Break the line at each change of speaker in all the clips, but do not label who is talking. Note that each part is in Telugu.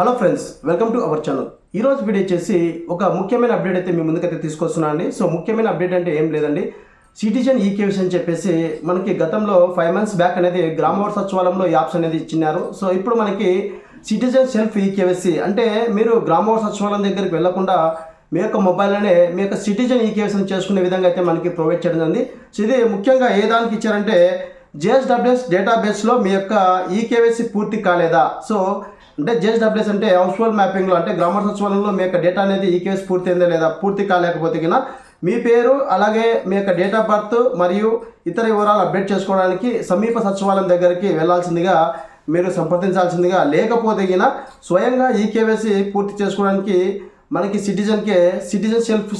Hello friends welcome to our channel ఈ రోజు వీడియో వచ్చేసి ఒక ముఖ్యమైన అప్డేట్ అయితే మీ ముందుకైతే తీసుకొస్తున్నానండి సో ముఖ్యమైన అప్డేట్ అంటే ఏం లేదండి. సిటిజన్ ఈకేవ్స్ అని చెప్పేసి మనకి గతంలో ఫైవ్ మంత్స్ బ్యాక్ అనేది గ్రామవర్ సచివాలయంలో యాప్స్ అనేది ఇచ్చినారు. సో ఇప్పుడు మనకి సిటిజన్ సెల్ఫ్ ఈకేవైసీ అంటే మీరు గ్రామవర్ సచివాలయం దగ్గరికి వెళ్ళకుండా మీ యొక్క మొబైల్లోనే మీ యొక్క సిటిజన్ ఈకేవీసీ చేసుకునే విధంగా అయితే మనకి ప్రొవైడ్ చేయడం జరిగింది. సో ఇది ముఖ్యంగా ఏ దానికి ఇచ్చారంటే జేఎస్డబ్ల్యూఎస్ డేటాబేస్లో మీ యొక్క ఈకేవైసీ పూర్తి కాలేదా? సో అంటే జేఎస్డబ్ల్యూఎస్ అంటే హౌస్ఫుల్ మ్యాపింగ్లో అంటే గ్రామ సచివాలయంలో మీ యొక్క డేటా అనేది ఈకేఎస్ పూర్తి అయిందా లేదా పూర్తి కాలేకపోతే కింద మీ పేరు అలాగే మీ యొక్క డేట్ ఆఫ్ బర్త్ మరియు ఇతర వివరాలు అప్డేట్ చేసుకోవడానికి సమీప సచివాలయం దగ్గరికి వెళ్ళాల్సిందిగా మీరు సంప్రదించాల్సిందిగా లేకపోతే కింద స్వయంగా ఈకేవైసీ పూర్తి చేసుకోవడానికి మనకి సిటిజన్కే సిటిజన్ సెల్ఫ్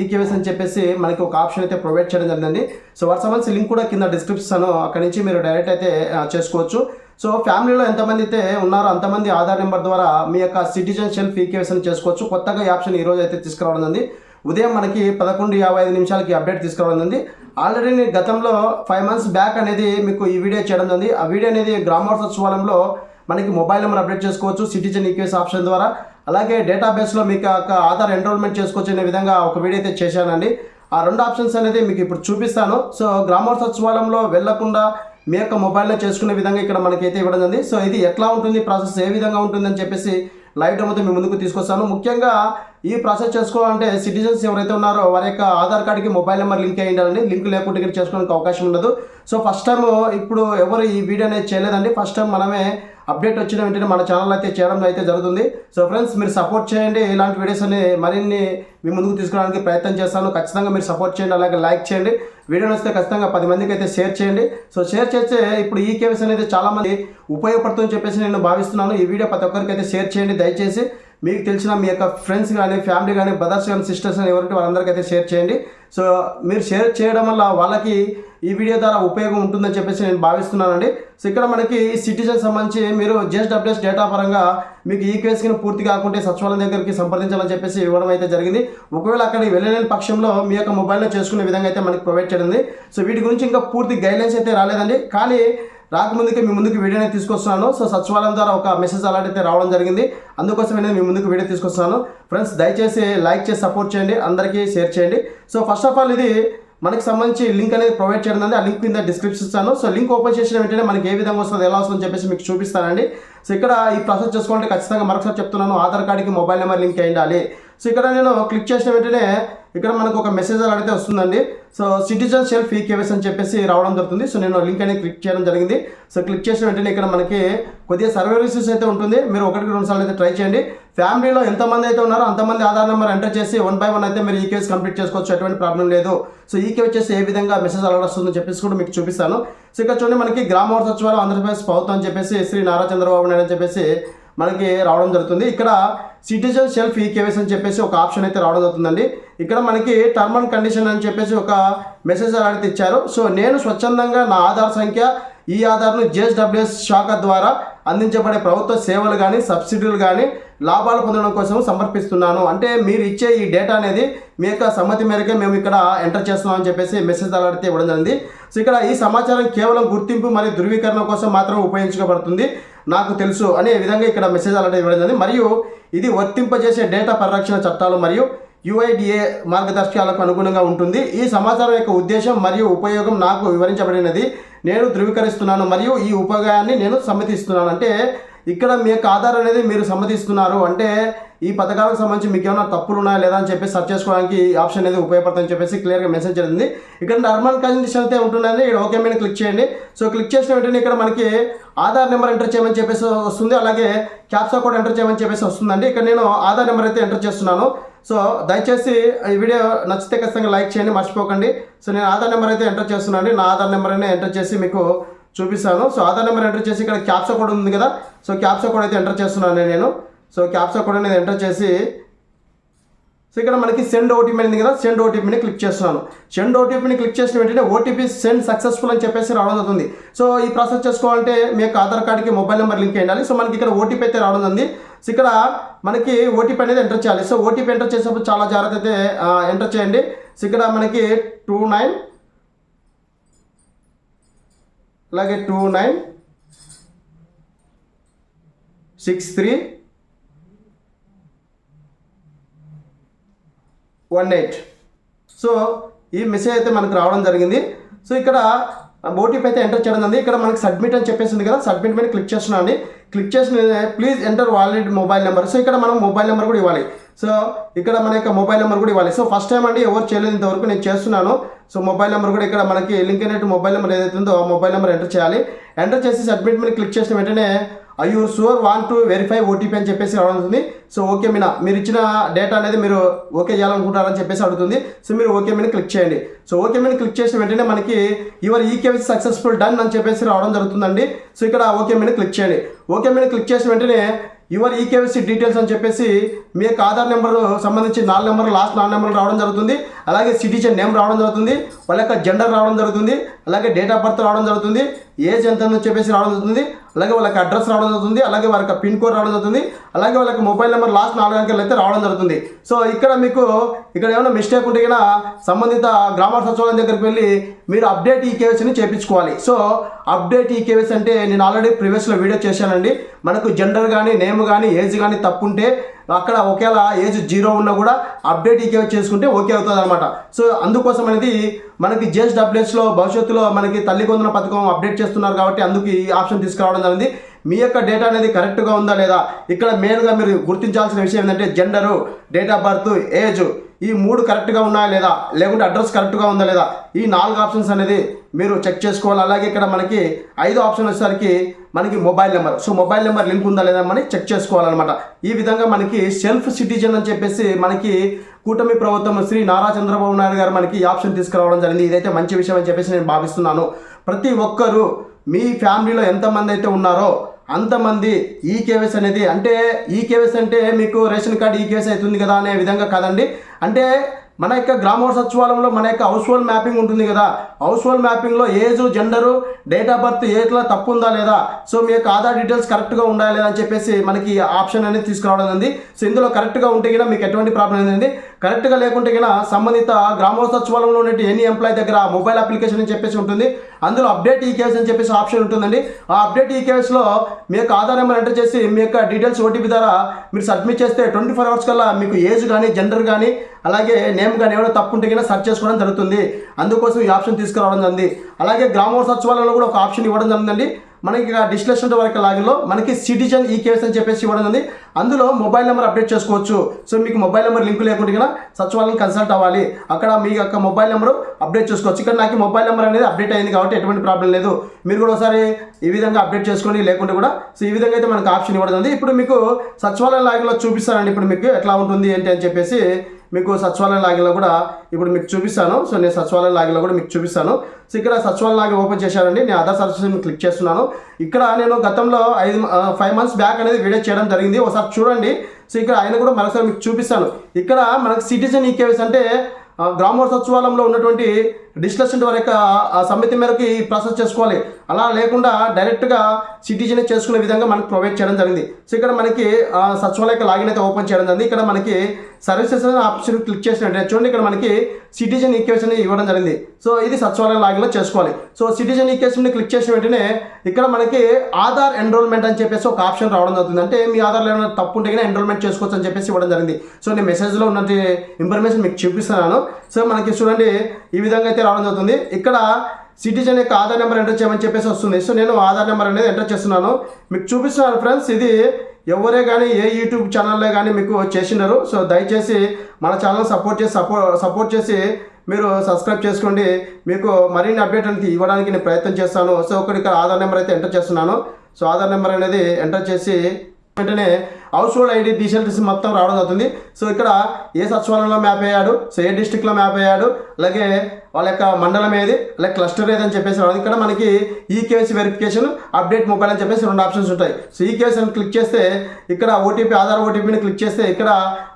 ఈకేవైసీ అని చెప్పేసి మనకి ఒక ఆప్షన్ అయితే ప్రొవైడ్ చేయడం జరిగింది సో వాటి సంబంధించి లింక్ కూడా కింద డిస్క్రిప్షన్ అక్కడ నుంచి మీరు డైరెక్ట్ అయితే చేసుకోవచ్చు. సో ఫ్యామిలీలో ఎంతమంది అయితే ఉన్నారో అంతమంది ఆధార్ నెంబర్ ద్వారా మీ యొక్క సిటిజన్ సెల్ఫ్ ఈకేవైసీ చేసుకోవచ్చు. కొత్తగా ఆప్షన్ ఈ రోజు అయితే తీసుకురావడం ఉంది ఉదయం మనకి పదకొండు యాభై ఐదు నిమిషాలకి అప్డేట్ తీసుకురావడం ఉంది ఆల్రెడీ నేను గతంలో ఫైవ్ మంత్స్ బ్యాక్ అనేది మీకు ఈ వీడియో చేయడం ఉంది ఆ వీడియో అనేది గ్రామ సచివాలయంలో మనకి మొబైల్ నెంబర్ అప్డేట్ చేసుకోవచ్చు సిటిజన్ ఈక్వేస్ ఆప్షన్ ద్వారా. అలాగే డేటాబేస్లో మీకు యొక్క ఆధార్ ఎన్రోల్మెంట్ చేసుకోవచ్చు అనే విధంగా ఒక వీడియో అయితే చేశానండి. ఆ రెండు ఆప్షన్స్ అనేది మీకు ఇప్పుడు చూపిస్తాను. సో గ్రామ సచివాలయంలో వెళ్ళకుండా మీ యొక్క మొబైల్లో చేసుకునే విధంగా ఇక్కడ మనకైతే ఇవ్వడం ఉంది సో ఇది ఎట్లా ఉంటుంది ప్రాసెస్ ఏ విధంగా ఉంటుందని చెప్పేసి లైవ్ డెమోతో మీ ముందుకు తీసుకొస్తాను. ముఖ్యంగా ఈ ప్రాసెస్ చేసుకోవాలంటే సిటిజన్స్ ఎవరైతే ఉన్నారో వారి యొక్క ఆధార్ కార్డుకి మొబైల్ నెంబర్ లింక్ అయ్యి ఉండాలండి. లింక్ లేకుండా ఇక్కడ చేసుకోవడానికి అవకాశం ఉండదు. సో ఫస్ట్ టైం ఇప్పుడు ఎవరు ఈ వీడియో అనేది చేయలేదండి. ఫస్ట్ టైం మనమే అప్డేట్ వచ్చిన వెంటనే మన ఛానల్ అయితే చేయడం అయితే జరుగుతుంది. సో ఫ్రెండ్స్ మీరు సపోర్ట్ చేయండి. ఇలాంటి వీడియోస్ అని మరిన్ని మీ ముందుకు తీసుకురావడానికి ప్రయత్నం చేస్తాను. ఖచ్చితంగా మీరు సపోర్ట్ చేయండి. అలాగే లైక్ చేయండి. వీడియో నచ్చితే ఖచ్చితంగా పది మందికి అయితే షేర్ చేయండి. సో షేర్ చేస్తే ఇప్పుడు ఈ కేవీస్ అనేది చాలామంది ఉపయోగపడుతుందని చెప్పేసి నేను భావిస్తున్నాను. ఈ వీడియో ప్రతి ఒక్కరికి అయితే షేర్ చేయండి. దయచేసి మీకు తెలిసిన మీ యొక్క ఫ్రెండ్స్ కానీ ఫ్యామిలీ కానీ బ్రదర్స్ కానీ సిస్టర్స్ కానీ ఎవరంటే వాళ్ళందరికీ అయితే షేర్ చేయండి. సో మీరు షేర్ చేయడం వల్ల వాళ్ళకి ఈ వీడియో ద్వారా ఉపయోగం ఉంటుందని చెప్పేసి నేను భావిస్తున్నానండి. సో ఇక్కడ మనకి సిటిజన్ సంబంధించి మీరు జేఎస్డబ్ల్యూఎస్ డేటా పరంగా మీకు ఈ కేసుకి పూర్తి కాకుంటే సచివాలయం దగ్గరికి సంప్రదించాలని చెప్పేసి ఇవ్వడం అయితే జరిగింది. ఒకవేళ అక్కడికి వెళ్ళలేని పక్షంలో మీ యొక్క మొబైల్లో చేసుకునే విధంగా అయితే మనకి ప్రొవైడ్ చేయడం సో వీటి గురించి ఇంకా పూర్తి గైడ్లైన్స్ అయితే రాలేదండి. కానీ రాకముందుకే మీ ముందుకు వీడియోని తీసుకొస్తున్నాను. సో సచివాలయం ద్వారా ఒక మెసేజ్ అలాంటి అయితే రావడం జరిగింది. అందుకోసమే మీ ముందుకు వీడియో తీసుకొస్తున్నాను. ఫ్రెండ్స్ దయచేసి లైక్ చేసి సపోర్ట్ చేయండి. అందరికీ షేర్ చేయండి. సో ఫస్ట్ ఆఫ్ ఆల్ ఇది మనకి సంబంధించి లింక్ అనేది ప్రొవైడ్ చేయడం ఉంది ఆ లింక్ కింద డిస్క్రిప్షన్ ఇస్తాను. సో లింక్ ఓపెన్ చేసిన వెంటనే మనకి ఏ విధంగా వస్తుంది ఎలా వస్తుందని చెప్పేసి మీకు చూపిస్తానండి. సో ఇక్కడ ఈ ప్రాసెస్ చేసుకోవాలంటే ఖచ్చితంగా మరొకసారి చెప్తున్నాను. ఆధార్ కార్డుకి మొబైల్ నెంబర్ లింక్ అయి సో ఇక్కడ నేను క్లిక్ చేసిన వెంటనే ఇక్కడ మనకు ఒక మెసేజ్ అడిగితే వస్తుందండి. So citizen self e KYC అని చెప్పేసి రావడం జరుగుతుంది. సో నేను లింక్ అనేది క్లిక్ చేయడం జరిగింది. సో క్లిక్ చేసిన వెంటనే ఇక్కడ మనకి కొద్దిగా సర్వీసెస్ అయితే ఉంటుంది. మీరు ఒకటికి రెండు సార్లు అయితే ట్రై చేయండి. ఫ్యామిలీలో ఎంతమంది అయితే ఉన్నారో అంతమంది ఆధార్ నెంబర్ ఎంటర్ చేసి వన్ బై వన్ అయితే మీరు ఈ కేసు కంప్లీట్ చేసుకోవచ్చు. ఎటువంటి ప్రాబ్లం లేదు. సో ఈ కేసు వచ్చేసి ఏ విధంగా మెసేజ్ అలర్ట్ వస్తుందని చెప్పేసి కూడా మీకు చూపిస్తాను. సో ఇక్కడ చూడండి మనకి గ్రామ సచివాలయం ఆంధ్రప్రదేశ్ ప్రభుత్వం అని చెప్పేసి శ్రీ నారా చంద్రబాబు నాయుడు అని చెప్పేసి మనకి రావడం జరుగుతుంది. ఇక్కడ సిటిజన్ సెల్ఫ్ ఈ కేవైస్ అని చెప్పేసి ఒక ఆప్షన్ అయితే రావడం జరుగుతుందండి. ఇక్కడ మనకి టర్మ్ అండ్ కండిషన్ అని చెప్పేసి ఒక మెసేజ్ అలాంటిది ఇచ్చారు. సో నేను స్వచ్ఛందంగా నా ఆధార్ సంఖ్య ఈ ఆధార్ను జేఎస్డబ్ల్యూఎస్ శాఖ ద్వారా అందించబడే ప్రభుత్వ సేవలు కానీ సబ్సిడీలు కానీ లాభాలు పొందడం కోసం సమర్పిస్తున్నాను. అంటే మీరు ఇచ్చే ఈ డేటా అనేది మీ యొక్క సమ్మతి మేరకే మేము ఇక్కడ ఎంటర్ చేస్తున్నామని చెప్పేసి మెసేజ్ అలాడితే ఇవ్వడం జరిగింది. సో ఇక్కడ ఈ సమాచారం కేవలం గుర్తింపు మరియు ధృవీకరణ కోసం మాత్రమే ఉపయోగించబడుతుంది. నాకు తెలుసు అనే విధంగా ఇక్కడ మెసేజ్ అలాంటి ఇవ్వడం మరియు ఇది వర్తింపజేసే డేటా పరిరక్షణ చట్టాలు మరియు యుఐడిఏ మార్గదర్శకాలకు అనుగుణంగా ఉంటుంది. ఈ సమాచారం యొక్క ఉద్దేశం మరియు ఉపయోగం నాకు వివరించబడినది. నేను ధృవీకరిస్తున్నాను మరియు ఈ ఉపయోగాన్ని నేను సమ్మతిస్తున్నాను. అంటే ఇక్కడ మీ యొక్క ఆధార్ అనేది మీరు సమ్మతిస్తున్నారు. అంటే ఈ పథకాలకు సంబంధించి మీకు ఏమైనా తప్పులు ఉన్నాయా లేదా అని చెప్పి సెర్చ్ చేసుకోవడానికి ఈ ఆప్షన్ అనేది ఉపయోగపడుతుందని చెప్పేసి క్లియర్గా మెసేజ్ జరిగింది. ఇక్కడ నర్మల్ కండిషన్ అయితే ఉంటుందండి. ఇక్కడ ఓకే మీద క్లిక్ చేయండి. సో క్లిక్ చేసిన వెంటనే ఇక్కడ మనకి ఆధార్ నెంబర్ ఎంటర్ చేయమని చెప్పేసి వస్తుంది. అలాగే క్యాప్సా కోడ్ ఎంటర్ చేయమని చెప్పేసి వస్తుందండి. ఇక్కడ నేను ఆధార్ నెంబర్ అయితే ఎంటర్ చేస్తున్నాను. సో దయచేసి ఈ వీడియో నచ్చితే ఖచ్చితంగా లైక్ చేయండి. మర్చిపోకండి. సో నేను ఆధార్ నెంబర్ అయితే ఎంటర్ చేస్తున్నాను నా ఆధార్ నెంబర్ అయినా ఎంటర్ చేసి మీకు చూపిస్తాను. సో ఆధార్ నెంబర్ ఎంటర్ చేసి ఇక్కడ క్యాప్సా కోడ్ ఉంది కదా సో క్యాప్సా కోడ్ అయితే ఎంటర్ చేస్తున్నాను నేను. సో క్యాప్సా కోడ్ అనేది ఎంటర్ చేసి సో ఇక్కడ మనకి సెండ్ ఓటీపీ అనేది కదా సెండ్ ఓటీపీని క్లిక్ చేస్తున్నాను. సెండ్ ఓటీపీని క్లిక్ చేసిన వెంటనే ఓటీపీ సెండ్ సక్సెస్ఫుల్ అని చెప్పేసి రావడం జరుగుతుంది. సో ఈ ప్రాసెస్ చేసుకోవాలంటే మీ యొక్క ఆధార్ కార్డ్కి మొబైల్ నెంబర్ లింక్ అయ్యాలి సో మనకి ఇక్కడ ఓటీపీ అయితే రావడం ఉంది సో ఇక్కడ మనకి ఓటీపీ అనేది ఎంటర్ చేయాలి. సో ఓటీపీ ఎంటర్ చేసేప్పుడు చాలా జాగ్రత్త అయితే ఎంటర్ చేయండి. సో ఇక్కడ మనకి టూ నైన్ అలాగే two nine six three one eight. So ఈ మెసేజ్ అయితే మనకు రావడం జరిగింది. సో ఇక్కడ ఓటీపీ అయితే ఎంటర్ చేయడం ఉంది ఇక్కడ మనకి సబ్మిట్ అని చెప్పేసింది కదా సబ్మిట్ మీద క్లిక్ చేస్తున్నాను అండి. క్లిక్ చేసిన please enter valid mobile number so ఇక్కడ మనం మొబైల్ నెంబర్ కూడా ఇవ్వాలి. సో ఇక్కడ మన యొక్క మొబైల్ నెంబర్ కూడా ఇవ్వాలి. సో ఫస్ట్ టైం అండి ఎవరు చేయలేదు ఇంతవరకు నేను చేస్తున్నాను. సో మొబైల్ నెంబర్ కూడా ఇక్కడ మనకి లింక్ అయినట్టు మొబైల్ నెంబర్ ఏదైతే ఉందో ఆ మొబైల్ నెంబర్ ఎంటర్ చేయాలి. ఎంటర్ చేసి సబ్మిట్ మీద క్లిక్ చేసిన వెంటనే I you sure want to verify OTP అని చెప్పేసి అడుగుతుంది సో ఓకే మీనా మీరు ఇచ్చిన డేటా అనేది మీరు ఓకే చేయాలనుకుంటారని చెప్పేసి అడుగుతుంది. సో మీరు ఓకే మీద క్లిక్ చేయండి. సో ఓకే మీద క్లిక్ చేసిన వెంటనే మనకి యువర్ ఈకేవీసీ సక్సెస్ఫుల్ డన్ అని చెప్పేసి రావడం జరుగుతుందండి. సో ఇక్కడ ఓకే మీద క్లిక్ చేయండి. ఓకే మీద క్లిక్ చేసిన వెంటనే యువర్ ఈకేవైసీ డీటెయిల్స్ అని చెప్పేసి మీ యొక్క ఆధార్ నెంబర్ సంబంధించి నాలుగు నెంబర్ లాస్ట్ నాలుగు నెంబర్లు రావడం జరుగుతుంది. అలాగే సిటిజన్ నేమ్ రావడం జరుగుతుంది. వాళ్ళ యొక్క జెండర్ రావడం జరుగుతుంది. అలాగే డేట్ ఆఫ్ బర్త్ రావడం జరుగుతుంది. ఏజ్ ఎంత అని చెప్పేసి రావడం జరుగుతుంది. అలాగే వాళ్ళకి అడ్రస్ రావడం జరుగుతుంది అలాగే వాళ్ళకి పిన్ కోడ్ రావడం జరుగుతుంది అలాగే వాళ్ళకి మొబైల్ నెంబర్ లాస్ట్ నాలుగు అంకెలు అయితే రావడం జరుగుతుంది. సో ఇక్కడ మీకు ఇక్కడ ఏమైనా మిస్టేక్ ఉంటే కనుక సంబంధిత గ్రామ సచివాలయం దగ్గరికి వెళ్ళి మీరు అప్డేట్ ఈ కేవైసీని చేయించుకోవాలి సో అప్డేట్ ఈ కేవైసీ అంటే నేను ఆల్రెడీ ప్రీవియస్లో వీడియో చేశానండి. మనకు జెండర్ కానీ నేమ్ కానీ ఏజ్ కానీ తప్పు ఉంటే అక్కడ ఒకవేళ ఏజ్ జీరో ఉన్నా కూడా అప్డేట్ ఈకే చేసుకుంటే ఓకే అవుతుంది అనమాట సో అందుకోసం అనేది మనకి జేఎస్డబ్ల్యూఎస్లో భవిష్యత్తులో మనకి తల్లి కొందన పథకం అప్డేట్ చేస్తున్నారు కాబట్టి అందుకు ఈ ఆప్షన్ తీసుకురావడం జరిగింది. మీ యొక్క డేటా అనేది కరెక్ట్గా ఉందా లేదా? ఇక్కడ మెయిన్గా మీరు గుర్తించాల్సిన విషయం ఏంటంటే gender date of birth age ఈ మూడు కరెక్ట్గా ఉన్నాయా లేదా? లేకుంటే అడ్రస్ కరెక్ట్గా ఉందా లేదా? ఈ నాలుగు ఆప్షన్స్ అనేది మీరు చెక్ చేసుకోవాలి. అలాగే ఇక్కడ మనకి ఐదో ఆప్షన్ వచ్చేసరికి మనకి mobile number so mobile number link ఉందా లేదా అని చెక్ చేసుకోవాలన్నమాట. ఈ విధంగా మనకి సెల్ఫ్ సిటిజన్ అని చెప్పేసి మనకి కూటమి ప్రభుత్వం శ్రీ నారా చంద్రబాబు నాయుడు గారు మనకి ఈ ఆప్షన్ తీసుకురావడం జరిగింది. ఇదైతే మంచి విషయం అని చెప్పేసి నేను భావిస్తున్నాను. ప్రతి ఒక్కరూ మీ ఫ్యామిలీలో ఎంతమంది అయితే ఉన్నారో అంతమంది ఈ కేవైసీ అనేది అంటే ఈ కేవైసీ అంటే మీకు రేషన్ కార్డు ఈ కేవైసీ అవుతుంది కదా అనే విధంగా కాదండి. అంటే మన యొక్క గ్రామ సచివాలయంలో మన యొక్క హౌస్ హోల్డ్ మ్యాపింగ్ ఉంటుంది కదా. House hold మ్యాపింగ్లో age gender date of birth ఏట్లా తప్పు ఉందా లేదా? సో మీ యొక్క ఆధార్ డీటెయిల్స్ కరెక్ట్గా ఉండాలి లేదా అని చెప్పేసి మనకి ఆప్షన్ అనేది తీసుకురావడం ఉంది సో ఇందులో కరెక్ట్గా ఉంటే కూడా మీకు ఎటువంటి ప్రాబ్లం ఏంటండి కరెక్ట్గా లేకుంటే కనుక సంబంధిత గ్రామ సచివాలయంలో ఉండే ఎనీ ఎంప్లాయీ దగ్గర మొబైల్ అప్లికేషన్ అని చెప్పేసి ఉంటుంది. అందులో అప్డేట్ ఈ అని చెప్పేసి ఆప్షన్ ఉంటుందండి. ఆ అప్డేట్ ఈ మీ యొక్క ఆధార్ నెంబర్ ఎంటర్ చేసి మీ యొక్క డీటెయిల్స్ ఓటీపీ ద్వారా మీరు సబ్మిట్ చేస్తే ట్వంటీ ఫోర్ అవర్స్ కల్లా మీకు ఏజ్ కానీ జెండర్ కానీ అలాగే నేమ్ కానీ ఏమైనా తప్పు ఉంటే కన్నా సెర్చ్ చేసుకోవడం జరుగుతుంది. అందుకోసం ఈ ఆప్షన్ తీసుకురావడం జరిగింది. అలాగే గ్రామ సచివాలయంలో కూడా ఒక ఆప్షన్ ఇవ్వడం జరిగిందండి. మనకి డిస్టిలేషన్ వరకు లాగిన్లో మనకి సిటిజన్ ఈ కేవైసీ అని చెప్పేసి ఇవ్వడం ఉంది. అందులో మొబైల్ నెంబర్ అప్డేట్ చేసుకోవచ్చు. సో మీకు మొబైల్ నెంబర్ లింక్ లేకుంటే కూడా సచివాలయం కన్సల్ట్ అవ్వాలి. అక్కడ మీ యొక్క మొబైల్ నెంబర్ అప్డేట్ చేసుకోవచ్చు. ఇక్కడ నాకు మొబైల్ నెంబర్ అనేది అప్డేట్ అయింది కాబట్టి ఎటువంటి ప్రాబ్లం లేదు. మీరు కూడా ఒకసారి ఈ విధంగా అప్డేట్ చేసుకోండి లేకుంటే కూడా సో ఈ విధంగా అయితే మనకు ఆప్షన్ ఇవ్వడం ఉంది. ఇప్పుడు మీకు సచివాలయం లాగిన్లో చూపిస్తానండి. ఇప్పుడు మీకు ఎట్లా ఉంటుంది ఏంటి అని చెప్పేసి మీకు సచివాలయం లాగిలో కూడా ఇప్పుడు మీకు చూపిస్తాను. సో నేను సచివాలయం లాగిలో కూడా మీకు చూపిస్తాను. సో ఇక్కడ సచివాలయం లాగి ఓపెన్ చేశానండి నేను ఆధార్ సర్వీసెస్ క్లిక్ చేస్తున్నాను. ఇక్కడ నేను గతంలో ఐదు ఫైవ్ మంత్స్ బ్యాక్ అనేది వీడియో చేయడం జరిగింది. ఒకసారి చూడండి. సో ఇక్కడ ఆయన కూడా మరొకసారి మీకు చూపిస్తాను. ఇక్కడ మనకు సిటిజన్ ఈకేవీస్ అంటే గ్రామ సచివాలయంలో ఉన్నటువంటి డిస్కషన్ వరకు ఆ సమితి మేరకు ఈ ప్రాసెస్ చేసుకోవాలి. అలా లేకుండా డైరెక్ట్గా సిటిజన్ చేసుకునే విధంగా మనకు ప్రొవైడ్ చేయడం జరిగింది. సో ఇక్కడ మనకి ఆ, సచివాలయ లాగిన్ అయితే ఓపెన్ చేయడం జరిగింది. ఇక్కడ మనకి సర్వీసెస్ ఆప్షన్ క్లిక్ చేసినట్టు చూడండి ఇక్కడ మనకి సిటిజన్ ఈక్వేషన్ ఇవ్వడం జరిగింది. సో ఇది సచివాలయం లాగిన్లో చేసుకోవాలి. సో సిటిజన్ ఈక్వేషన్ క్లిక్ చేసిన వెంటనే ఇక్కడ మనకి ఆధార్ ఎన్రోల్మెంట్ అని చెప్పేసి ఒక ఆప్షన్ రావడం జరుగుతుంది. అంటే మీ ఆధార్లో ఏమైనా తప్పు ఉంటే కానీ ఎన్రోల్మెంట్ చేసుకోవచ్చు అని చెప్పేసి ఇవ్వడం జరిగింది. సో నేను మెసేజ్లో ఉన్నటువంటి ఇన్ఫర్మేషన్ మీకు చూపిస్తున్నాను. సో మనకి చూడండి ఈ విధంగా అయితే రావడం జరుగుతుంది. ఇక్కడ సిటిజన్ యొక్క ఆధార్ నెంబర్ ఎంటర్ చేయమని చెప్పేసి వస్తుంది. సో నేను ఆధార్ నెంబర్ అనేది ఎంటర్ చేస్తున్నాను. మీకు చూపిస్తున్నాను ఫ్రెండ్స్ ఇది ఎవరే కానీ ఏ యూట్యూబ్ ఛానల్లో కానీ మీకు చేసినారు సో దయచేసి మన ఛానల్ సపోర్ట్ చేసి సపోర్ట్ సపోర్ట్ చేసి మీరు సబ్స్క్రైబ్ చేసుకోండి. మీకు మరిన్ని అప్డేట్ అనేది ఇవ్వడానికి నేను ప్రయత్నం చేస్తాను. సో ఒకటి ఇక్కడ ఆధార్ నెంబర్ అయితే ఎంటర్ చేస్తున్నాను. సో ఆధార్ నెంబర్ అనేది ఎంటర్ చేసి వెంటనే హౌస్ హోల్డ్ ఐడి డీటెయిల్స్ మొత్తం రావడం జరుగుతుంది. సో ఇక్కడ ఏ సచివాలయంలో మ్యాప్ అయ్యాడు సో ఏ డిస్టిక్లో మ్యాప్ అయ్యాడు అలాగే వాళ్ళ యొక్క మండలం ఏది? అలాగే క్లస్టర్ ఏది అని చెప్పేసి రావడం. ఇక్కడ మనకి ఈ కేవైసీ వెరిఫికేషన్ అప్డేట్ మొబైల్ అని చెప్పేసి రెండు ఆప్షన్స్ ఉంటాయి. సో ఈ కేవైసీ అని క్లిక్ చేస్తే ఇక్కడ ఓటీపీ ఆధార్ ఓటీపీని క్లిక్ చేస్తే ఇక్కడ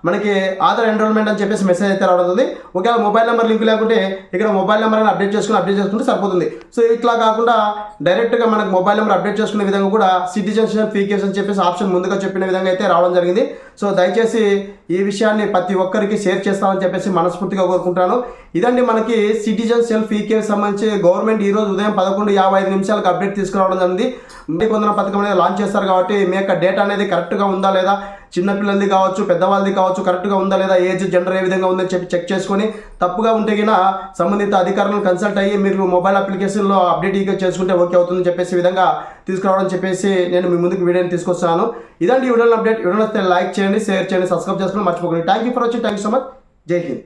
మనకి ఆధార్ ఎన్రోల్మెంట్ అని చెప్పేసి మెసేజ్ అయితే రావడుతుంది ఒకవేళ మొబైల్ నెంబర్ లింక్ లేకుంటే ఇక్కడ మొబైల్ నెంబర్ అని అప్డేట్ చేసుకుని అప్డేట్ చేసుకుంటే సరిపోతుంది. సో ఇట్లా కాకుండా డైరెక్ట్గా మనకు మొబైల్ నెంబర్ అప్డేట్ చేసుకునే విధంగా కూడా సిటిజన్షిప్ ఫీకేస్ అని చెప్పేసి ఆప్షన్ ముందుగా చెప్పిన విధంగా అయితే రావడం జరిగింది. సో దయచేసి ఈ విషయాన్ని ప్రతి ఒక్కరికి షేర్ చేస్తామని చెప్పేసి మనస్ఫూర్తిగా కోరుకుంటాను ఇదండి మనకి సిటిజన్ సెల్ఫ్ ఈకేకి సంబంధించి గవర్నమెంట్ ఈ రోజు ఉదయం పదకొండు యాభై ఐదు నిమిషాలకు అప్డేట్ తీసుకురావడం జరిగింది. మే పొందిన పథకం అనేది లాంచ్ చేస్తారు కాబట్టి మీ యొక్క డేటా అనేది కరెక్ట్గా ఉందా లేదా చిన్నపిల్లలది కావచ్చు పెద్దవాళ్ళది కావచ్చు కరెక్ట్గా ఉందా లేదా ఏజ్ జెండర్ ఏ విధంగా ఉందని చెప్పి చెక్ చేసుకొని తప్పుగా ఉంటే గిన సంబంధిత అధికారులను కన్సల్ట్ అయ్యి మీరు మొబైల్ అప్లికేషన్లో అప్డేట్ ఈగా చేసుకుంటే ఓకే అవుతుందని చెప్పేసి విధంగా తీసుకురావడం చెప్పేసి నేను మీ ముందుకు వీడియోని తీసుకొస్తాను ఇదండి వీడియోని అప్డేట్ వీడియో వస్తే లైక్ చేయండి. షేర్ చేయండి సబ్స్క్రైబ్ చేసుకుని మర్చిపోకండి. Thank you for watching thank you so much Jai Hind.